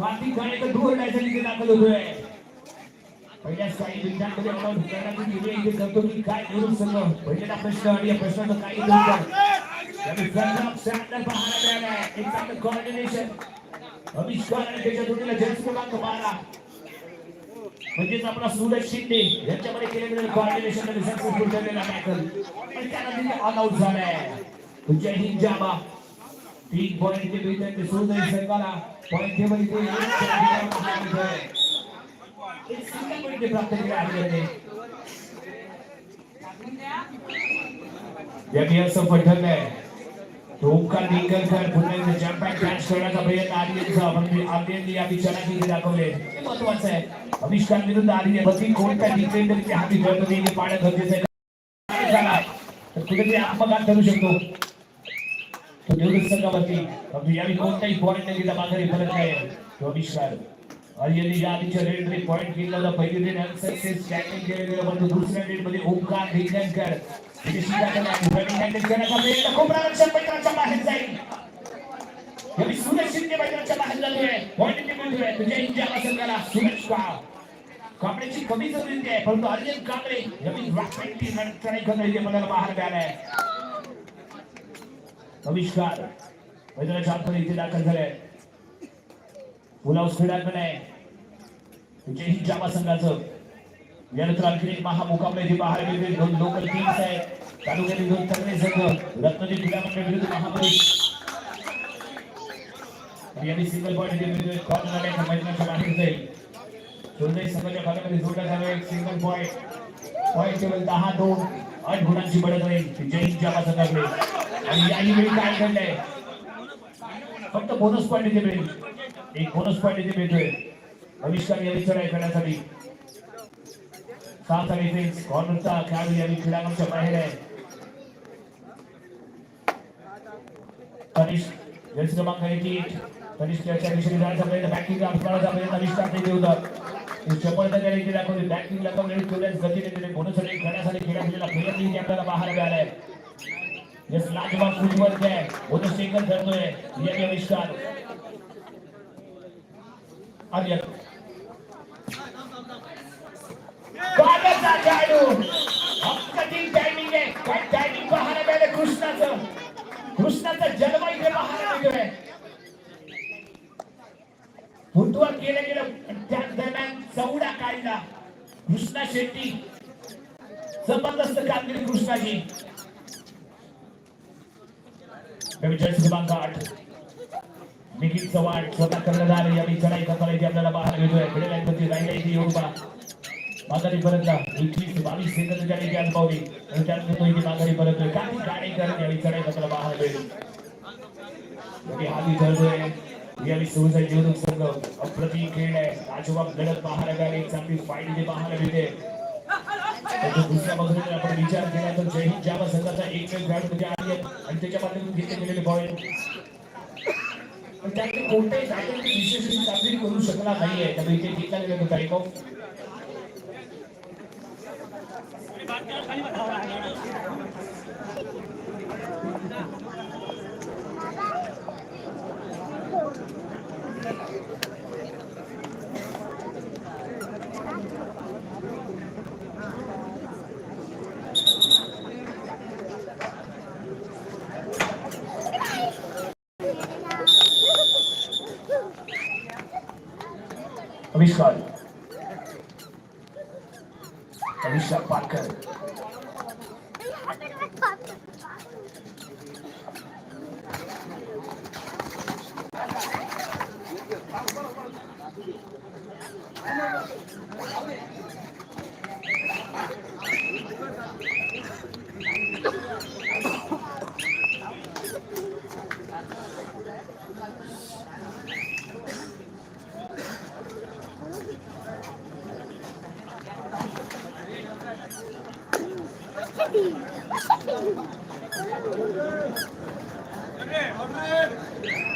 कार्तिक गाणेकर दूर जायचं तिथे दाखल होतोय पहिल्याच काही मिनिटांमध्ये मला ढुकण्याची निर्णय इथे करतो की काय निवडून संघ पहिला प्रश्न आणि या प्रश्नाचं काही उत्तर कॉर्डिनेशन अविष्कार आणि त्याच्या जोडीला जन्म क्रमांक बारा म्हणजेच आपला सूरज शिंदे यांच्यामध्ये केलेलं कॉर्डिनेशन आणि सक्सेसफुल ठरलेला टॅकल पण त्याला तिथे ऑल आउट झालाय जय हिंद जाबा तीन ते मिळतात ते सूरज संघाला पॉईंट टेबल इथे एक सिंगल पॉईंट ते प्राप्त केले आहे यांनी असं पठवलंय ओंकार निकलकर पुन्हा एकदा जम्प कॅच करण्याचा प्रयत्न आर्यनचा पण आर्यनने या विचारात इथे दाखवले हे महत्वाचं आहे अविष्कार विरुद्ध आर्यन बघी कोणत्या डिफेंडरची हाती गळतो हे पाडत गरजेचं आहे झाला तर कुठेतरी आत्मघात करू शकतो तो संघावरती यावेळी कोणताही पॉईंट नाही दिला माघारी परत नाही तो अविष्कार या आधीच्या रेड मध्ये पॉईंट घेतला होता पहिली रेड अनसक्सेस कॅप्टन केलेलं परंतु दुसऱ्या रेड मध्ये ओंकार निकलकर त्याची शिका केला रनिंग हँडल करण्याचा प्रयत्न खूप रक्षण मैदानाच्या बाहेर जाईल यावेळी सूरज शिंदे मैदानाच्या बाहेर जातोय पॉईंट ते मिळतोय तुझ्या इंडिया संघाला सूरज का कांबळेची कमी जरुरी आहे परंतु अर्जन कांबळे यावेळी रॅपिडली चढाई करण्यात येते मैदानाला बाहेर मिळालाय आविष्कार. मैदानाच्या आतमध्ये इथे दाखल झाले पुलाव क्रीडांगण आहे. जय हिंद जामा संघाचं. यानंतर आणखी एक महामुकाबला इथे बाहेर गेले. दोन लोकल टीम्स आहेत. तालुक्यातील दोन तगडे संघ. रत्नजी क्रीडा मंडळ विरुद्ध महाबळी यांनी सिंगल पॉईंट इथे कॉर्नर आले मैदानाच्या बाहेर जाईल. दोन्ही संघाच्या भागामध्ये जोडला झाला एक सिंगल पॉईंट पॉईंट टेबल दहा दोन. आठ गुणांची बढत राहील जय हिंद जामा संघाकडे. आणि याही वेळी काय घडलंय फक्त बोनस पॉईंट इथे मिळेल. एक बोनस पॉईंट इथे मिळतोय. भविष्यात यांनी चढाई करण्यासाठी सात आणि तेच कॉर्नरचा खेळाडू यांनी खेळाडूच्या बाहेर आहे. तनिष्क जर्सी क्रमांक एक तनिष्क याच्या दिशेने जाण्याचा प्रयत्न. बॅटिंग आपल्याला प्रयत्न आविष्कार ते होता ते चपळता त्याने इथे दाखवली. बॅटिंग दाखवली तेवढ्याच गतीने त्याने बोनस खेळण्यासाठी खेळण्याचा प्रयत्न आपल्याला बाहेर आहे यस लाजबा फुटवर्क आहे. बोनस टेकन करतोय याने आविष्कार बागाचा खेळाडू टायमिंग आहे. टायमिंग पाहायला मिळालं कृष्णाचं? कृष्णाचा जन्म इथे पाहायला मिळतोय. केलं गेलं. त्या दरम्यान चौडा काढला. कृष्णा शेट्टी. जबरदस्त कामगिरी कृष्णाची. जर्सी क्रमांक आठ निखिल चव्हाण स्वतः कर्णधार या चढाई करताना आपल्याला पाहायला मिळतोय पुढे लाईनवरती राहिला इथे येऊन माघारी परतला एकवीस बावीस सेकंद त्याने इथे अनुभवली आणि त्यानंतर तो इथे माघारी परततोय काही गाडी करत यावेळी चढाई करताना पाहायला मिळेल यावेळी हाती यावेळी सुरजा निवडणूक संघ अप्रतिम खेळ आहे लाजवाब लढत पाहायला मिळाली चांगली फाईट इथे पाहायला मिळते दुसऱ्या बाजूने आपण विचार केला तर जय हिंद. जावा संघाचा एकमेव आणि त्याच्या माध्यमातून घेतले गेलेले पॉईंट कोणत्याही विशेष कामगिरी करू शकला नाहीये. त्यामुळे इथे ठिकाणी गेलो टाईम ऑफ அபிஷால் அபிஷா பார்க்க Hey, hold it!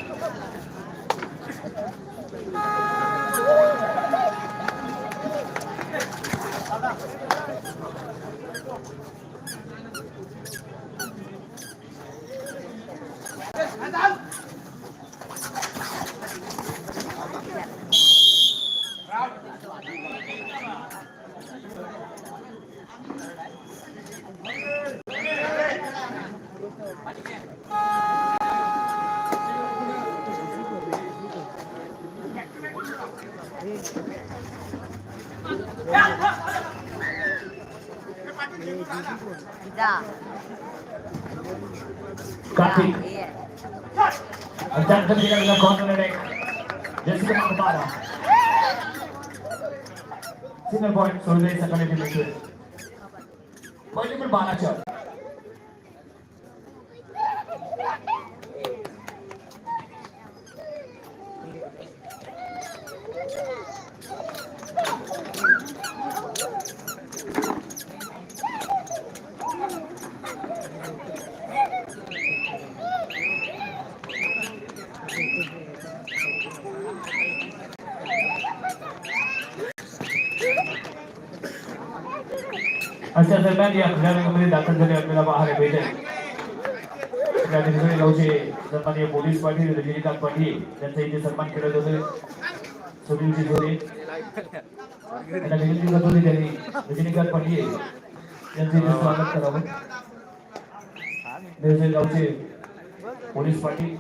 다. Kartik. 예. Ang ganda nila ng corner na rin. Jessica Makabara. Single point, Survey sa kanil division. Multiple bala shot. अशा दरम्यान या खिलाड्यांमध्ये दाखल झाले आपल्याला पाहायला भेटेल त्या ठिकाणी गावचे सन्माननीय पोलीस पाटील रजनीकांत पाटील त्यांचा इथे सन्मान केला जातोय सुनीलजी धोरे करत होते त्यांनी रजनीकांत पाटील यांचे इथे स्वागत करावं देवसे गावचे पोलीस पाटील